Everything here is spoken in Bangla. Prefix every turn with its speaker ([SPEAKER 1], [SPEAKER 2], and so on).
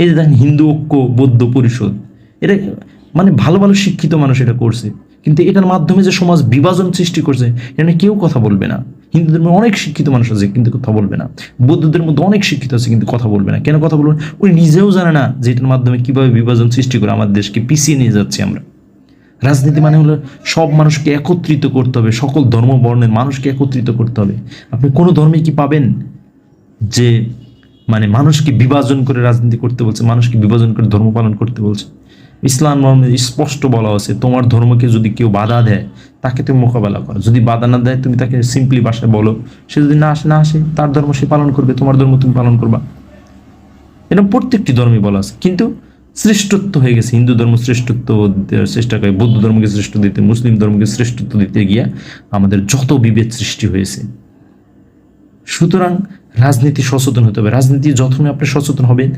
[SPEAKER 1] এই যে দেখেন হিন্দু ঐক্য, বৌদ্ধ পরিষদ, এটা মানে ভালো ভালো শিক্ষিত মানুষ এটা করছে। কিন্তু এটার মাধ্যমে যে সমাজ বিভাজন সৃষ্টি করছে, এটা কেউ কথা বলবে না। হিন্দু ধর্মে অনেক শিক্ষিত মানুষ আছে, কিন্তু কথা বলবে না। বৌদ্ধদের মধ্যে অনেক শিক্ষিত আছে, কিন্তু কথা বলবে না। কেন কথা বলবে না? উনি নিজেও জানে না যে এটার মাধ্যমে কীভাবে বিভাজন সৃষ্টি করে আমাদের দেশকে পিছিয়ে নিয়ে যাচ্ছি আমরা। রাজনীতি মানে হলো সব মানুষকে একত্রিত করতে হবে, সকল ধর্ম বর্ণের মানুষকে একত্রিত করতে হবে। আপনি কোনো ধর্মে কি পাবেন যে মানে মানুষকে বিভাজন করে রাজনীতি করতে বলছে, মানুষকে বিভাজন করে ধর্ম পালন করতে বলছে। ইসলাম ধর্মে স্পষ্ট বলা আছে তোমার ধর্মকে যদি কেউ বাধা দেয়, তাকে তুমি মোকাবেলা করো। যদি বাধা না দেয়, তুমি তাকে সিম্পলি ভাষায় বলো। সে যদি না আসে না আসে, তার ধর্ম সে পালন করবে, তোমার ধর্ম তুমি পালন করবা। এরকম প্রত্যেকটি ধর্মই বলা আছে। কিন্তু শ্রেষ্ঠত্ব হয়ে গেছে। হিন্দু ধর্ম শ্রেষ্ঠত্ব চেষ্টা করে, বৌদ্ধ ধর্মকে শ্রেষ্ঠ দিতে, মুসলিম ধর্মকে শ্রেষ্ঠত্ব দিতে গিয়ে আমাদের যত বিভেদ সৃষ্টি হয়েছে সুতরাং রাজনীতি সচেতন হতে হবে। রাজনীতি যখন আপনি সচেতন হবেন